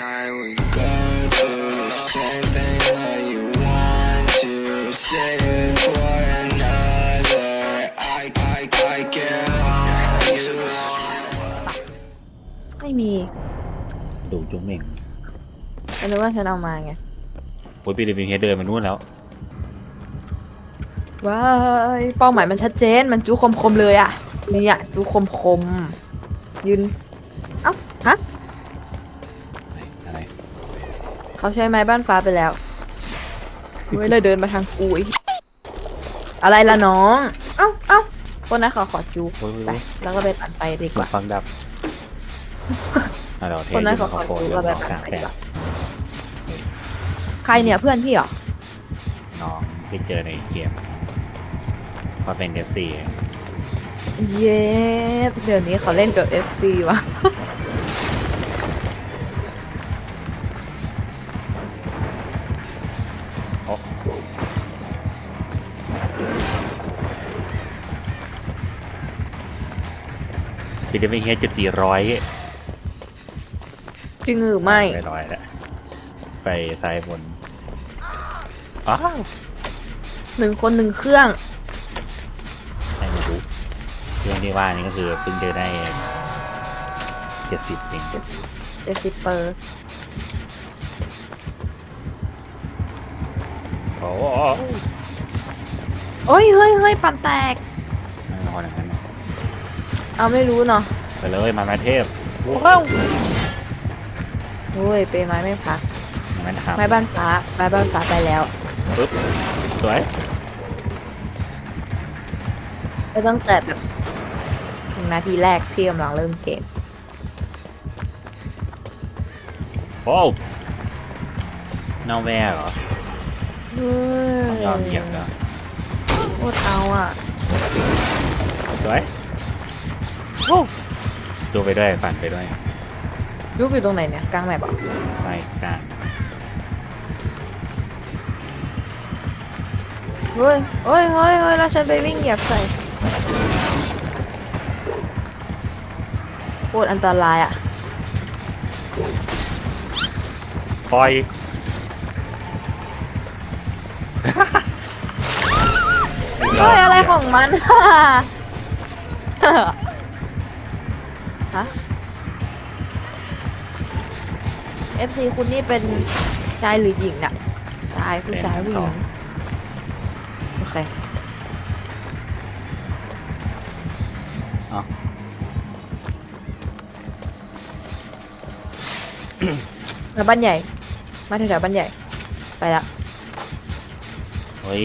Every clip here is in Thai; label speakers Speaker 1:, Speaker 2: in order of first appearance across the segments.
Speaker 1: I we go through the same thing that you want to say it for another. I, I, I can't use.
Speaker 2: ไม่มี
Speaker 3: ดูจุ้งเม่ง
Speaker 2: ฉันนึกว่าฉันเอามาไง
Speaker 3: โอ้ยปีเดบิงเฮดเดินมานู่นแล้ว
Speaker 2: ว้ายเป้าหมายมันชัดเจน มันจูคมคมๆเลยอะเนี่ยจูคมคมๆยืน เอ้า ฮะ เขาใช้ไม้บ้านฟ้าไปแล้วเว้ยเลยเดินมาทางกูอีกอะไรล่ะน้อง เอ้าเอ้าคนนั้นขอขอจู
Speaker 3: โอ้ยโอ้ย
Speaker 2: ไปแล้วก็ไปปั่นไฟดีก
Speaker 3: ถูก
Speaker 2: ว่า
Speaker 3: ฟังดับอะเราเท
Speaker 2: คนนั้น
Speaker 3: อยู่
Speaker 2: เขา
Speaker 3: เขาโฟน
Speaker 2: ขอดู
Speaker 3: เรื่อง
Speaker 2: ว่า
Speaker 3: สอง
Speaker 2: แบบ
Speaker 3: สาม
Speaker 2: ไหน
Speaker 3: แปด
Speaker 2: วะใครเนี่ยเพื่อนพี่เหรอ
Speaker 3: น้องที่เจอในเกมพอเป็นเดฟซี
Speaker 2: เย้เดี๋ยวนี้เขาเล่นกับ FC วะ
Speaker 3: ปีเดบิงเฮดจุดตีร้อย
Speaker 2: จริงหรือไม่
Speaker 3: ไปร้อยแล้วไปซ้ายบนอ้าว
Speaker 2: หนึ่งคนหนึ่งเครื่อง
Speaker 3: ไม่รู้เรื่องที่ว่านี่ก็คือเพิ่งเจอได้เจ็ดสิบเอง
Speaker 2: เจ็ดสิบเปอร์
Speaker 3: โอ้โห
Speaker 2: โอ้ยเฮ้ยเฮ้ยปั่นแตก เอาไม่รู้เนาะ
Speaker 3: ไปเลยมามาเทพว้าว
Speaker 2: โอ้ยเปไม้ไม่พัก
Speaker 3: มันทำ
Speaker 2: ไม้บ้านฟ้าไม้บ้านฟ้าไปแล้ว
Speaker 3: ปึ๊บสวย
Speaker 2: ก็ตั้งแต่แบบหนึ่งนาทีแรกที่กำลังเริ่มเกม
Speaker 3: โอ้นอแวร์เหรอ
Speaker 2: เฮ้
Speaker 3: ต้องยอมเหยียบแล้ว
Speaker 2: โคตรเอาอะ
Speaker 3: สวย โอ้ดูไปด้วยปั่นไปด้วย
Speaker 2: ยุกอยู่ตรงไหนเนี่ยกลางแมปเหรอะ
Speaker 3: ใส่กลาง
Speaker 2: เฮ้ยเฮ้ยเฮ้ยเฮ้ยแล้วฉันไปวิ่งเหยียบใส่โคตรอันตรายอะ
Speaker 3: ปล่อย
Speaker 2: เฮ้ยอะไรของมัน ฮะ FC คุณนี่เป็นชายหรือหญิงอะชายผู้ชายผู้หญิงโอเค
Speaker 3: เอ๋อ
Speaker 2: มาบ้านใหญ่ มาแถวๆบ้านใหญ่ ไปละ
Speaker 3: เฮ้ย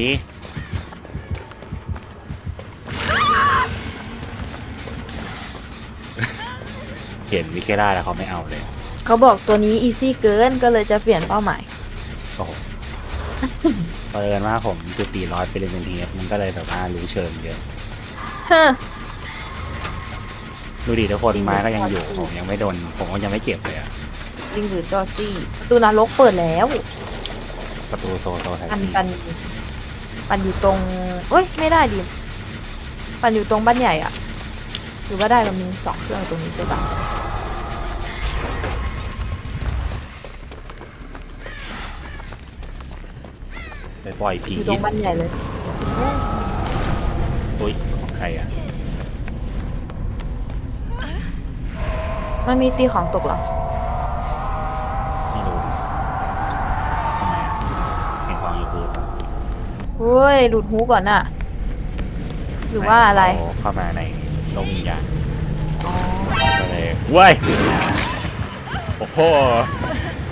Speaker 3: เห็นวิกเกล่าแล้วเขาไม่เอาเลย
Speaker 2: เขาบอกตัวนี้อีซี่เกินก็เลยจะเปลี่ยนเป้าหมาย
Speaker 3: โอ้โหเผอิญว่าผมจุดตีร้อยไปเลยเป็นทีมันก็เลยแบบว่ารู้เชิงเยอะ
Speaker 2: เฮ้อ
Speaker 3: ดูดิทุกคน
Speaker 2: จริง
Speaker 3: ไม้ก็ยังอยู่
Speaker 2: จริง
Speaker 3: ผมยังไม่โดน ผมก็ยังไม่เจ็บเลยอะ
Speaker 2: จริงหรือจอร์จี้ประตูนรกเปิดแล้ว
Speaker 3: ประตูโซโซแท็ก
Speaker 2: ปัน
Speaker 3: ซี่
Speaker 2: ปันปันอยู่ตรงเอ้ยไม่ได้ดิปันอยู่ตรงบ้านใหญ่อะหรือว่าได้มันมีสองเครื่องตรงนี้ใช่ปะ
Speaker 3: ไปปล่อยผี
Speaker 2: อยู่ตรงบ้านใหญ่เลย
Speaker 3: อุ้ยของใครอะ
Speaker 2: มันมีตีของตกเหรอ
Speaker 3: ไม่รู้ทำไมอะเห็นของยูทูบ
Speaker 2: เฮ้ยหลุดหูก่อนน่ะ หรือว่าอะไร
Speaker 3: เเข้ามาในโลกวิญญาณ
Speaker 2: อ๋อ
Speaker 3: ก็เลยเว้ย โอ้โห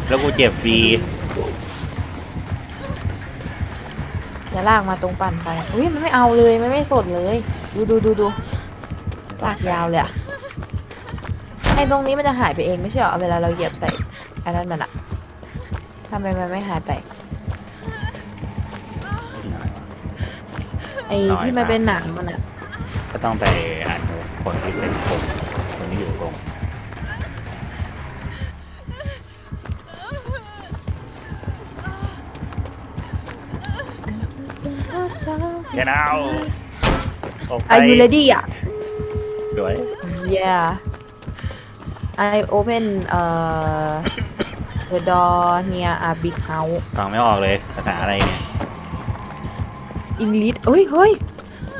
Speaker 3: แล้วกูเจ็บฟรี
Speaker 2: อย่าลากมาตรงปั่นไป อุ้ยมันไม่เอาเลยมันไม่สดเลย ดูดูดูดูลากยาวเลยอะไอ้ตรงนี้มันจะหายไปเองไม่ใช่เหรอเวลาเราเหยียบใส่อันนั้นมันอะทำไมมันไม่หายไป ไอ้ที่มันเป็นหนังมันอะ
Speaker 3: ก็ต้องไปอ่านคนที่เป็นกลุ่มคนที่อยู่กลุ่ม แค่เอาออกไป
Speaker 2: Are you ready อะ
Speaker 3: สวย
Speaker 2: Yeah I open เอ่อ The door near a big house
Speaker 3: ฟังไม่ออกเลย ภาษาอะไรเนี่ย
Speaker 2: English เอ้ยเฮ้ย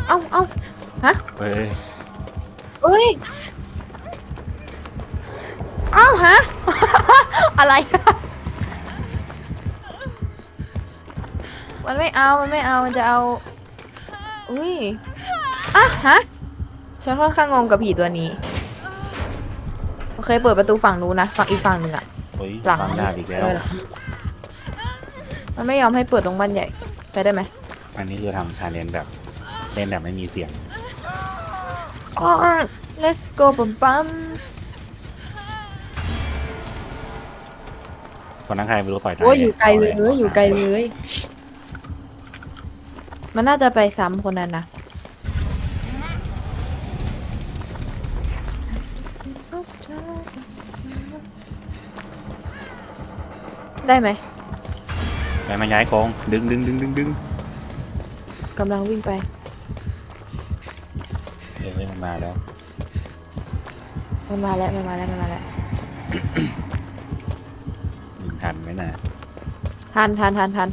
Speaker 2: เอ้าเอ้า
Speaker 3: เฮ้ย
Speaker 2: เอ้ยเอ้าฮะ อะไร มันไม่เอา มันไม่เอา มันจะเอา อุ้ยอะฮะฉันค่อนข้างงงกับผีตัวนี้โอเคเปิดประตูฝั่งนู้นนะฝั่งอีกฝั่งหนึ่งอะ
Speaker 3: เฮ้ย
Speaker 2: หลัง
Speaker 3: ฟังดาบอีกแล้ว
Speaker 2: เออมันไม่ยอมให้เปิดตรงบ้านใหญ่ไปได้ไหม
Speaker 3: อันนี้คือทำชาเลนจ์แบบเล่นแบบไม่มีเสียง
Speaker 2: อ๋อ let's go ปั๊มปั๊ม
Speaker 3: คนนั้นใครไม่รู้ปล่อยตาย
Speaker 2: โอ้ยอยู่ไกลเลย
Speaker 3: อา
Speaker 2: อยู่ไกลเลย มันน่าจะไปซ้ำคนนั้นนะได้ไหม
Speaker 3: ไปมาย้ายกอง ดึงดึงดึงดึงดึง
Speaker 2: กำลังวิ่งไป
Speaker 3: เดี๋ยวมันมาแล้ว
Speaker 2: มันมาแล้ว มันมาแล้ว มันมาแล้ว
Speaker 3: ยิงทันไหมน่ะ
Speaker 2: ทันทันทันทัน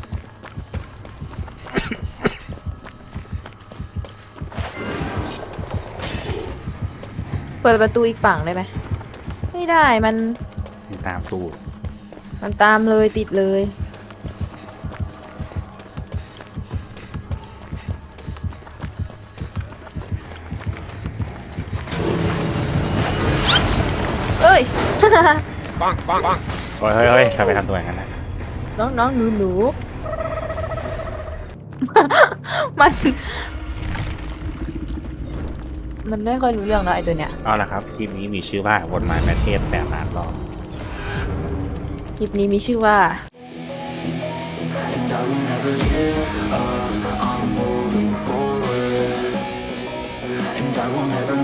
Speaker 2: เปิดประตูอีกฝั่งได้ไหมไม่ได้มัน
Speaker 3: ยิงตามตู้
Speaker 2: มันตามเลยติดเลย เอ้ย
Speaker 3: เฮ้ยเฮ้ยเฮ้ยใครไปทำตัวอย่างนั้นนะ
Speaker 2: น้องน้องหนูหนู มัน มันไม่ค่อยรู้เรื่องแล้วไอ้ตัวเนี้ย
Speaker 3: เอาละครับคลิปนี้มีชื่อว่าบทหมายแม่เทพแปดล้านรอบ
Speaker 2: คลิปนี้มีชื่อว่า
Speaker 1: And I will never give up, I'm moving forward And I will never